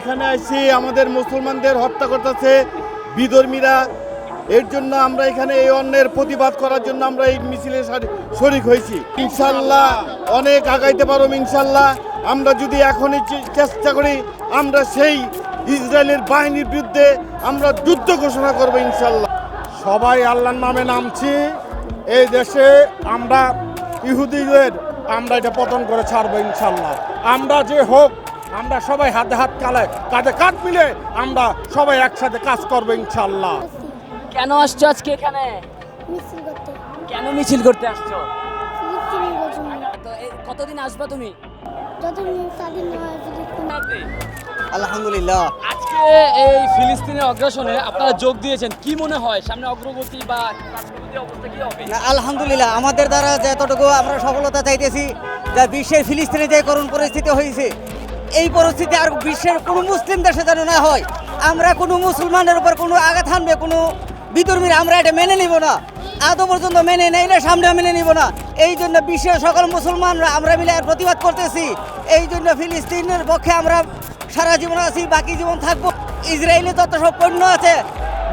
এখানে এসে আমাদের মুসলমানদের হত্যা করতেছে, বিধর্মীরা। এর জন্য আমরা এখানে এই অন্যের প্রতিবাদ করার জন্য আমরা এই মিছিলে শরিক হয়েছি। ইনশাল্লাহ অনেক আগাইতে পারো ইনশাল্লাহ আমরা যদি এখনই চেষ্টা করি, আমরা সেই ইসরায়েলের বাহিনীর বিরুদ্ধে আমরা যুদ্ধ ঘোষণা করব ইনশাল্লাহ সবাই আল্লাহর নামে নামছি। এই দেশে আমরা ইহুদিদের, আমরা এটা পতন করে ছাড়বো ইনশাল্লাহ আমরা যে হোক আমরা সবাই হাতে হাত কালে কাঁধে কাঁধ মিলে আমরা সবাই একসাথে কাজ করব ইনশাল্লাহ কেন আসছো আজকে এখানে? মিছিল করতে। কেন মিছিল করতে আসছো? কতদিন আসবা তুমি? আলহামদুলিল্লাহ। আজকে এই ফিলিস্তিনের অগ্রাসনে আপনারা যোগ দিয়েছেন। কি মনে হয়? সামনে অগ্রগতি বা অবস্থা কি আলহামদুলিল্লাহ আমাদের দ্বারা যতটুকু আমরা সফলতা চাইতেছি যা বিশ্বের ফিলিস্তিনে যে করুণ পরিস্থিতি হয়েছে এই পরিস্থিতি আর বিশ্বের কোনো মুসলিম দেশে যেন না হয়। আমরা কোনো মুসলমানের উপর কোনো আঘাত হানবে, কোনো বিধর্মীর আমরা এটা মেনে নিব না। আদৌ পর্যন্ত মেনে নেই না, সামনে মেনে নিব না। এই জন্য বিশ্বের সকল মুসলমানরা আমরা মিলে আর প্রতিবাদ করতেছি। এই জন্য ফিলিস্তিনের পক্ষে আমরা সারা জীবন আছি, বাকি জীবন থাকব। ইসরায়েলি তত সব পণ্য আছে,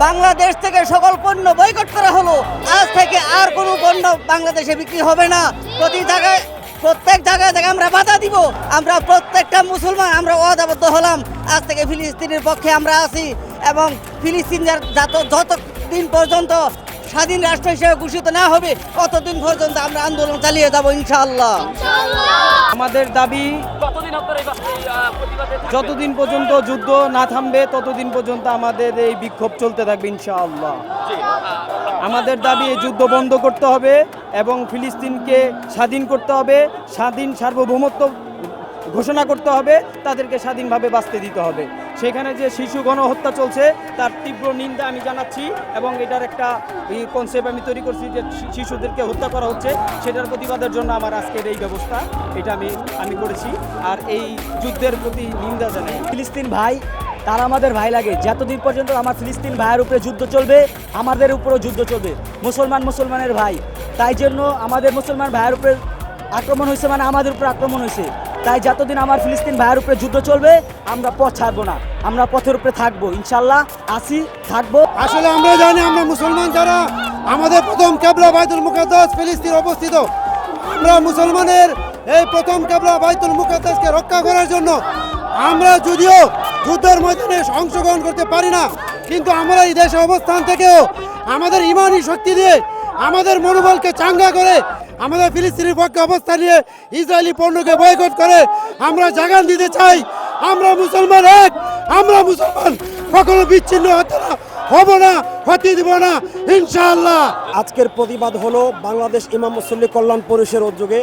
বাংলাদেশ থেকে সকল পণ্য বয়কট করা হলো। আজ থেকে আর কোনো পণ্য বাংলাদেশে বিক্রি হবে না। প্রতি জায়গায় প্রত্যেক জায়গায় থেকে আমরা বাধা দিব। আমরা প্রত্যেকটা মুসলমান, আমরা অদাবদ্ধ হলাম। আজ থেকে ফিলিস্তিনের পক্ষে আমরা আছি এবং ফিলিস্তিন যত যত দিন পর্যন্ত স্বাধীন রাষ্ট্র হিসেবে ঘোষিত না হবে ততদিন পর্যন্ত আমরা আন্দোলন চালিয়ে যাব ইনশাআল্লাহ। আমাদের দাবি কতদিন? যতদিন পর্যন্ত যুদ্ধ না থামবে ততদিন পর্যন্ত আমাদের এই বিক্ষোভ চলতে থাকবে ইনশাআল্লাহ। আমাদের দাবি এই যুদ্ধ বন্ধ করতে হবে এবং ফিলিস্তিনকে স্বাধীন করতে হবে স্বাধীন সার্বভৌমত্ব ঘোষণা করতে হবে তাদেরকে স্বাধীনভাবে বাঁচতে দিতে হবে। সেখানে যে শিশু গণহত্যা চলছে, তার তীব্র নিন্দা আমি জানাচ্ছি এবং এটার একটা কনসেপ্ট আমি তৈরি করছি যে শিশুদেরকে হত্যা করা হচ্ছে। সেটার প্রতিবাদের জন্য আমার আজকের এই ব্যবস্থা, এটা আমি আমি করেছি। আর এই যুদ্ধের প্রতি নিন্দা জানাই। ফিলিস্তিন ভাই, তারা আমাদের ভাই লাগে। যতদিন পর্যন্ত আমার ফিলিস্তিন ভাইয়ের উপরে যুদ্ধ চলবে, আমাদের উপরেও যুদ্ধ চলবে। মুসলমান মুসলমানের ভাই। তাই জন্য আমাদের মুসলমান ভাইয়ের উপরে আক্রমণ হয়েছে মানে আমাদের উপরে আক্রমণ হয়েছে। তাই যতদিন আমার ফিলিস্তিন ভাইয়ের উপরে যুদ্ধ চলবে, আমরা পথ ছাড়বো না। আমরা পথের উপরে থাকব ইনশাল্লাহ আসি, থাকব। আসলে আমরা জানি, আমরা মুসলমান যারা, আমাদের প্রথম কেবলা বাইতুল মুকাদ্দাস ফিলিস্তিন অবস্থিত। আমরা মুসলমানের এই প্রথম কেবলা বাইতুল মুকাদ্দাসকে রক্ষা করার জন্য আমরা যদিও যুদ্ধের ময়দানে অংশগ্রহণ করতে পারি না, কিন্তু আমরা এই দেশে অবস্থান থেকেও আমাদের ইমানি শক্তি দিয়ে আমাদের মনোবলকে চাঙ্গা করে, আমাদের ফিলিস্তিনের পক্ষে অবস্থান নিয়ে ইসরায়েলি পণ্যকে বয়কট করে আমরা জাগান দিতে চাই। আমরা মুসলমান এক, আমরা মুসলমান কখনো বিচ্ছিন্ন হতে না, হব না হতে দিব না, ইনশাআল্লাহ। আজকের প্রতিবাদ হলো বাংলাদেশ ইমাম মুসল্লি কল্যাণ পরিষদের উদ্যোগে।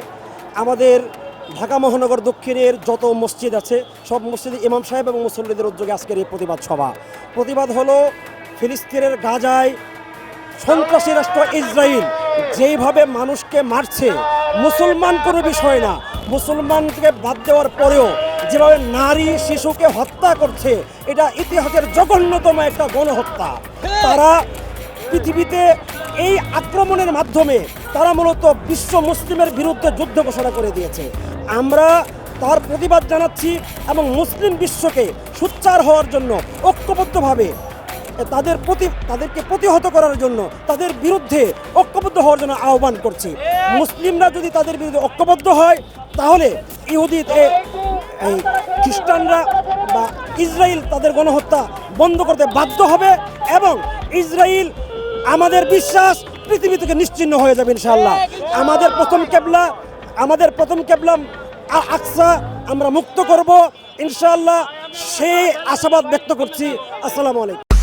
আমাদের ঢাকা মহানগর দক্ষিণের যত মসজিদ আছে, সব মসজিদে ইমাম সাহেব এবং মুসল্লিদের উদ্যোগে আজকের এই প্রতিবাদ সভা। প্রতিবাদ হলো ফিলিস্তিনের গাজায় সন্ত্রাসী রাষ্ট্র ইসরায়েল যেইভাবে মানুষকে মারছে, মুসলমান কোনো বিষয় না। মুসলমানকে বাদ দেওয়ার পরেও যেভাবে নারী শিশুকে হত্যা করছে, এটা ইতিহাসের জঘন্যতম একটা গণহত্যা। তারা পৃথিবীতে এই আক্রমণের মাধ্যমে তারা মূলত বিশ্ব মুসলিমের বিরুদ্ধে যুদ্ধ ঘোষণা করে দিয়েছে। আমরা তার প্রতিবাদ জানাচ্ছি এবং মুসলিম বিশ্বকে সুচ্চার হওয়ার জন্য ঐক্যবদ্ধভাবে তাদের প্রতি তাদেরকে প্রতিহত করার জন্য তাদের বিরুদ্ধে ঐক্যবদ্ধ হওয়ার জন্য আহ্বান করছি। মুসলিমরা যদি তাদের বিরুদ্ধে ঐক্যবদ্ধ হয়, তাহলে ইহুদি এই খ্রিস্টানরা বা ইসরায়েল তাদের গণহত্যা বন্ধ করতে বাধ্য হবে এবং ইসরায়েল আমাদের বিশ্বাস পৃথিবী থেকে নিশ্চিহ্ন হয়ে যাবে ইনশাল্লাহ আমাদের প্রথম কেবলা, আমাদের প্রথম কেবলা আ- আকসা আমরা মুক্ত করব। ইনশাল্লাহ সেই আশাবাদ ব্যক্ত করছি। আসসালামু আলাইকুম।